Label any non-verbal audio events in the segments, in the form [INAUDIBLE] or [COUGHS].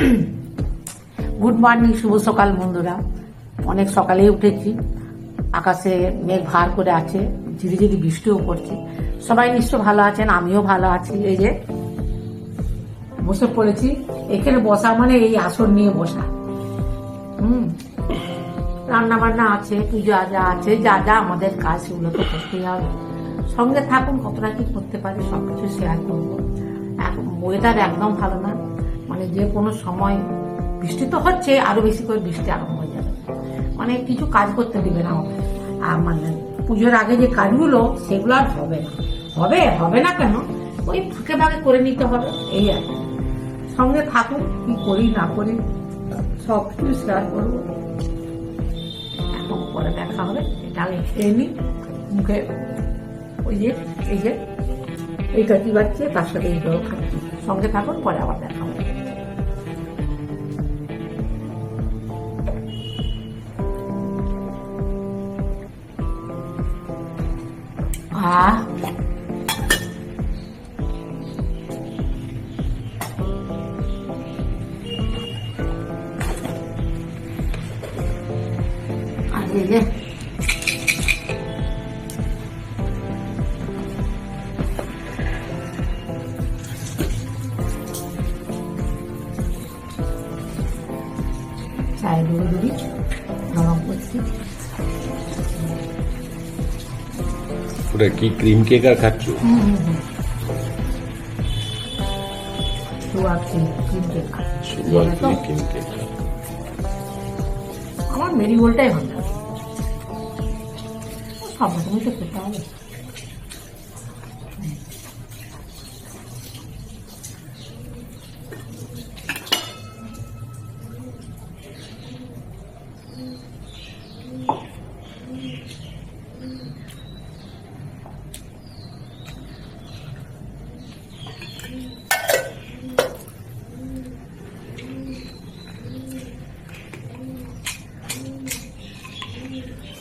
[COUGHS] Good morning শুভ সকাল বন্ধুরা। অনেক সকালে উঠেছি। আকাশে মেঘ ভার করে আছে ধীরে ধীরে বৃষ্টিও পড়ছে। সবাই নিশ্চয় ভালো আছেন, আমিও ভালো আছি। এই যে বসে পড়েছি, এখানে বসা মানে এই আসন নিয়ে বসা। হুম। রান্না বান্না আছে, পুজো যা আছে, যা যা আমাদের কাজ, সেগুলো তো করতেই হবে। সঙ্গে থাকুন, কতটা কি করতে পারি সব কিছু শেয়ার করব ওয়েদার একদম ভালো না। মানে যে কোনো সময় বৃষ্টি তো হচ্ছে, আরও বেশি করে বৃষ্টি আরম্ভ হয়ে যাবে। মানে কিছু কাজ করতে দিবে না। আর মানে পুজোর আগে যে কাজগুলো, সেগুলো আর হবে না। হবে হবে না কেন? ওই ফাঁকে ফাঁকে করে নিতে হবে, এই আর সঙ্গে থাকুন কি করি, না করি, সব কিছু শেয়ার করব। এখন পরে দেখা হবে, এটা আগে খেয়ে নিই। মুখে ওই যে, এই যে, এইটা কি বাচ্চে, তার সাথে এইটাও খাচ্ছি সঙ্গে থাকুন, পরে আবার দেখা হবে আহ আর এই ওটা কি ক্রিম কেক আর খাচ্ছ? আমার মেরিগোল্ডটাই ভালো সব রকমই তো খেতে হবে।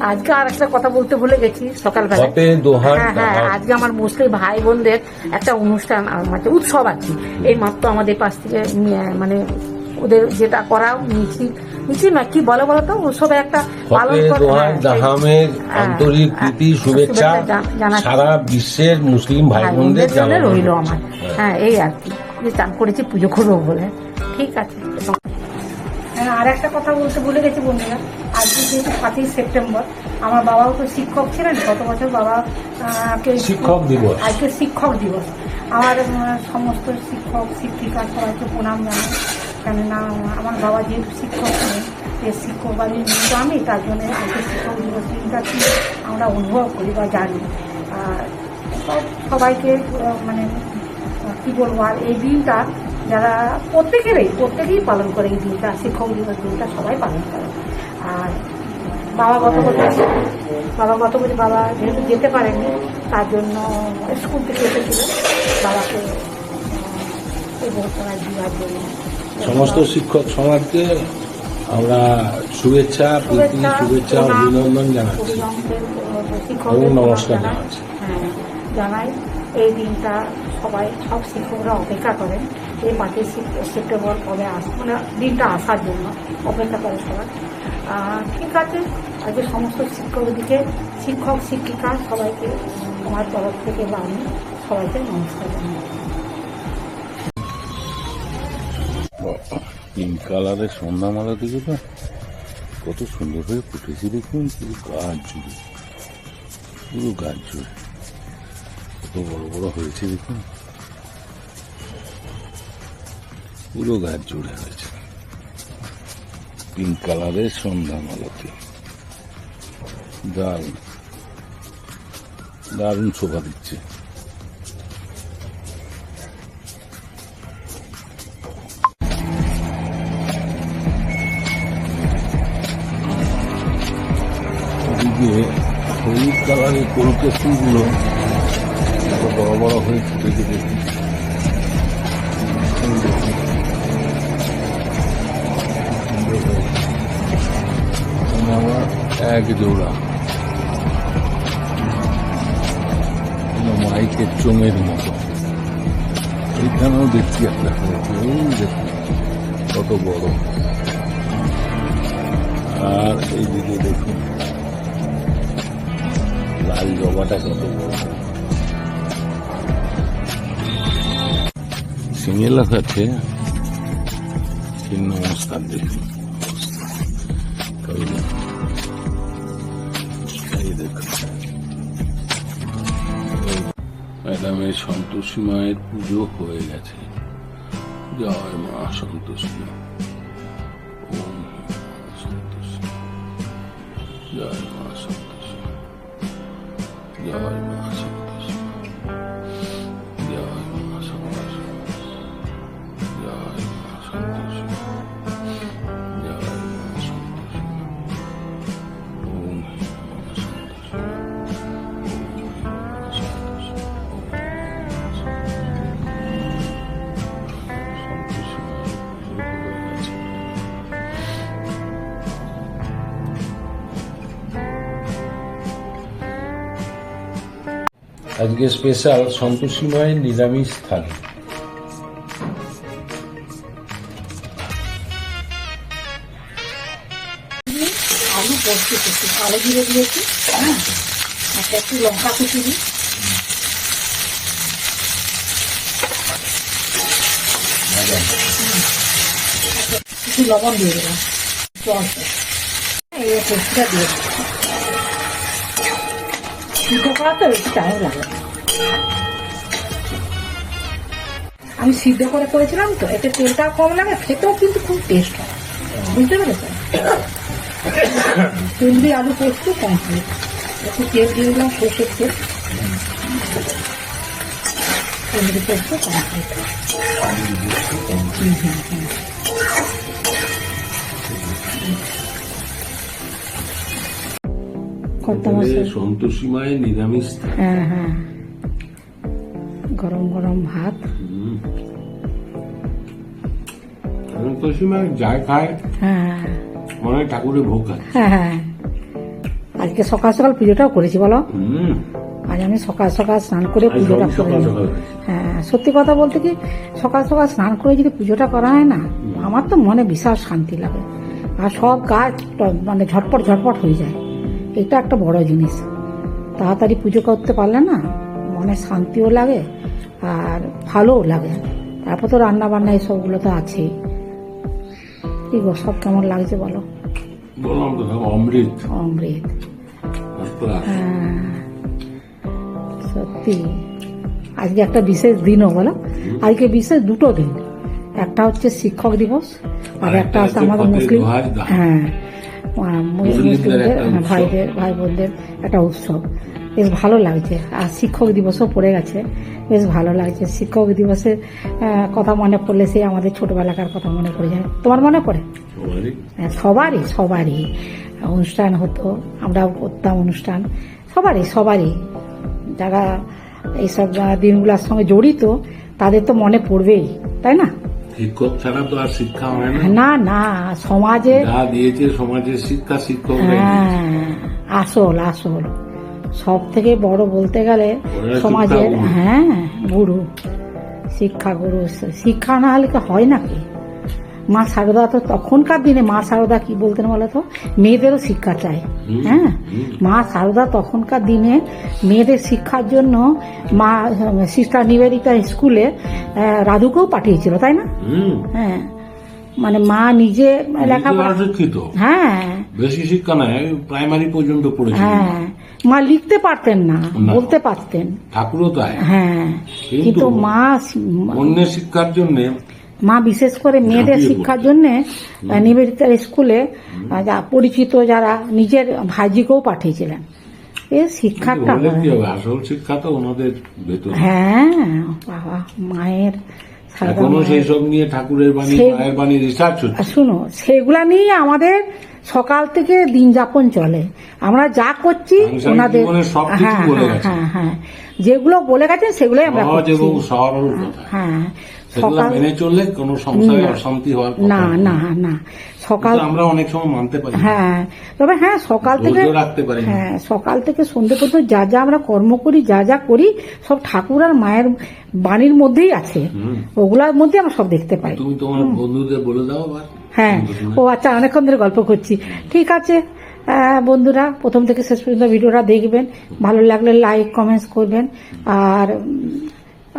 আজকে আর একটা কথা বলতে ভুলে গেছি সকালবেলা হ্যাঁ হ্যাঁ আজকে আমার মুসলিম ভাই বোনদের একটা অনুষ্ঠান মানে উৎসব আছে এই মাত্র আমাদের পাশ থেকে মানে ওদের যেটা করা মিছিল মিছিল না কি বলে বলো তো? উৎসবে একটা পালন হ্যাঁ, দাহামের হ্যাঁ, আন্তরিক প্রীতি হ্যাঁ, শুভেচ্ছা সারা বিশ্বের মুসলিম ভাই বোনদের রইল আমার। হ্যাঁ এই আর কি। যে চান করেছি পুজো করব বলে। ঠিক আছে। আর একটা কথা বলতে ভুলে গেছি বন্ধুরা। আজকে যেহেতু পাঁচই সেপ্টেম্বর আমার বাবাও তো শিক্ষক ছিলেন গত বছর বাবা শিক্ষক দিবস। আজকে শিক্ষক দিবস। আমার সমস্ত শিক্ষক শিক্ষিকা সবাইকে প্রণাম জানাই। কেননা আমার বাবা যেহেতু শিক্ষক ছিলেন যে শিক্ষক বাড়ির কিন্তু আমি তার জন্য আজকে শিক্ষক দিবস দিনটা কি আমরা অনুভব করি বা জানি। আর সব সবাইকে মানে কি বলব আর এই দিনটা যারা প্রত্যেকেরই প্রত্যেকেই পালন করে এই দিনটা শিক্ষক দিবস দিনটা সবাই পালন করে। আর বাবা গত বছর বাবা গত বছর বাবা যেহেতু যেতে পারেনি তার জন্য স্কুল থেকে এসেছিল বাবাকে দেওয়ার জন্য। সমস্ত শিক্ষক সমাজকে আমরা শুভেচ্ছা প্রীতি শুভেচ্ছা অভিনন্দন জানাচ্ছি। এবং নমস্কার জানাচ্ছি। হ্যাঁ জানাই এই দিনটা সবাই সব শিক্ষকরা অপেক্ষা করেন। এই পাঁচই সেপ- সেপ্টেম্বর কবে আস মানে দিনটা আসার জন্য অপেক্ষা করে সবাই। ঠিক আছে, আজকে সমস্ত শিক্ষকদিকে, শিক্ষক, শিক্ষিকা সবাইকে আমার তরফ থেকে বা আমি সবাইকে নমস্কার পিঙ্ক কালারের সন্ধ্যামালা দিকে তো কত সুন্দর হয়ে ফুটেছে দেখুন, পুরো গাছ জুড়ে, পুরো গাছ জুড়ে। কত বড় বড় হয়েছে দেখুন। পুরো গাছ জুড়ে হয়েছে। পিঙ্ক কালারের সন্ধান মালতি। দারুণ। দারুণ শোভা দিচ্ছে। হলুদ কালারের কলকে ফুলগুলো এত বড় বড় হয়ে ফুটে গেছে আবার এক জোড়া মাইকের চোঙের মতো এইখানেও দেখছি একটা দেখুন কত বড় আর এইদিকে দেখুন লাল জবাটা কত বড় সিঙ্গেল আছে অবস্থা। এই দেখুন ম্যাডামের সন্তোষী মায়ের পুজো হয়ে গেছে। জয় মা সন্তোষী মা। সন্তোষী জয় মা সন্তোষী জয় মা। আজকে স্পেশাল সন্তোষী মায়ের নিরামিষ থালি দিয়েছি হ্যাঁ? লবণ দিয়ে দিলাম। অল্প এই দিয়ে দিলাম। সিদ্ধ একটু টাইম লাগে আমি সিদ্ধ করে করেছিলাম তো, এতে তেলটা কম লাগে, খেতেও কিন্তু খুব টেস্ট হয়। বুঝতে পেরেছেন? তেল দিয়ে আলু পোস্ত কমপ্লিট একটু তেল দিয়ে দিলাম সর্ষের তেল। তেল দিয়ে পোস্ত কমপ্লিট কত মশলা সন্তোষী মায়ের নিরামিষ হ্যাঁ হ্যাঁ। গরম গরম ভাত। সন্তোষী মা যায় খায় হ্যাঁ মনে হয় ঠাকুরের ভোগ হ্যাঁ হ্যাঁ। আজকে সকাল সকাল পুজোটাও করেছি বলো। আজ আমি সকাল সকাল স্নান করে পুজোটা করে হ্যাঁ সত্যি কথা বলতে কি সকাল সকাল স্নান করে যদি পুজোটা করা হয় না আমার তো মনে বিশাল শান্তি লাগে। আর সব কাজ ট- মানে ঝটপট ঝটপট হয়ে যায়। এটা একটা বড় জিনিস। তাড়াতাড়ি পুজো করতে পারলে না মনে শান্তিও লাগে আর ভালোও লাগে। তারপর তো রান্না বান্না এইসবগুলো তো আছেই। কি গো সব কেমন লাগছে বলো? বললাম তো অমৃত। অমৃত। হ্যাঁ, সত্যি। আজকে একটা বিশেষ দিনও বলো। আজকে বিশেষ দুটো দিন। একটা হচ্ছে শিক্ষক দিবস আর একটা হচ্ছে আমাদের মুসলিম হ্যাঁ। মুসলিমদের হ্যাঁ। ভাইদের ভাই বোনদের একটা উৎসব। বেশ ভালো লাগছে। আর শিক্ষক দিবসও পড়ে গেছে। বেশ ভালো লাগছে। শিক্ষক দিবসের কথা মনে পড়লে সেই আমাদের ছোটবেলাকার কথা মনে পড়ে যায়। তোমার মনে পড়ে? সবারই। হ্যাঁ, সবারই সবারই। অনুষ্ঠান হতো আমরা করতাম অনুষ্ঠান। সবারই সবারই। যারা এইসব দিনগুলোর সঙ্গে জড়িত তাদের তো মনে পড়বেই তাই না? শিক্ষক ছাড়া তো আর শিক্ষা হয় না। না না সমাজে যা দিয়েছে সমাজের শিক্ষা শিক্ষক হ্যাঁ আসল আসল। সব থেকে বড় বলতে গেলে সমাজের হ্যাঁ গুরু শিক্ষা গুরু। শিক্ষা না হলে হয় নাকি মা সারদা তো তখনকার দিনে মা সারদা কি বলতেন বলো তো মেয়েদেরও শিক্ষা চাই। হুম, হ্যাঁ? মা সারদা তখনকার দিনে মেয়েদের শিক্ষার জন্য মা সিস্টার নিবেদিতা স্কুলে রাধুকেও পাঠিয়েছিল তাই না? হ্যাঁ। মানে মা নিজে লেখাপড়া শিক্ষিত হ্যাঁ। বেশি শিক্ষা নাই প্রাইমারি পর্যন্ত পড়েছিল। হ্যাঁ। মা লিখতে পারতেন না। বলতে পারতেন। ঠাকুরও তাই। হ্যাঁ। কিন্তু মা অন্যের শিক্ষার জন্য মা বিশেষ করে মেয়েদের শিক্ষার জন্য নিবেদিতার স্কুলে যা পরিচিত যারা নিজের ভাইজিকেও পাঠিয়েছিলেন। এ শিক্ষাটা হবে? আসল শিক্ষা তো ওনাদের ভেতর। হ্যাঁ বাবা মায়ের সেই সব নিয়ে ঠাকুরের বাণী মায়ের বাণী রিসার্চ শুনো সেগুলা নিয়ে আমাদের সকাল থেকে দিন যাপন চলে। আমরা যা করছি ওনাদের হ্যাঁ হ্যাঁ হ্যাঁ হ্যাঁ। যেগুলো বলে গেছেন সেগুলোই আমরা হ্যাঁ। সেগুলো সকাল মেনে চললে কোনো সংসারে। অশান্তি হওয়ার না না না। সকাল আমরা অনেক সময় মানতে পারি হ্যাঁ তবে হ্যাঁ সকাল থেকে রাখতে পারি হ্যাঁ সকাল থেকে সন্ধ্যে পর্যন্ত যা যা আমরা কর্ম করি যা যা করি সব ঠাকুর আর মায়ের বাণীর মধ্যেই আছে। ওগুলার মধ্যে আমরা সব দেখতে পাই। তুমি তোমার বন্ধুদের বলে দাও হ্যাঁ। ও আচ্ছা অনেকক্ষণ ধরে গল্প করছি। ঠিক আছে বন্ধুরা প্রথম থেকে শেষ পর্যন্ত ভিডিওটা দেখবেন। ভালো লাগলে লাইক কমেন্টস করবেন। আর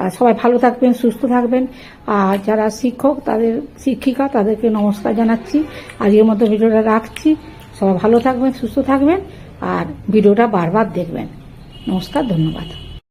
সবাই ভালো থাকবেন, সুস্থ থাকবেন। আর যারা শিক্ষক, তাদের শিক্ষিকা, তাদেরকে নমস্কার জানাচ্ছি। আজকের মতো ভিডিওটা রাখছি। সবাই ভালো থাকবেন, সুস্থ থাকবেন। আর ভিডিওটা বারবার দেখবেন। নমস্কার, ধন্যবাদ।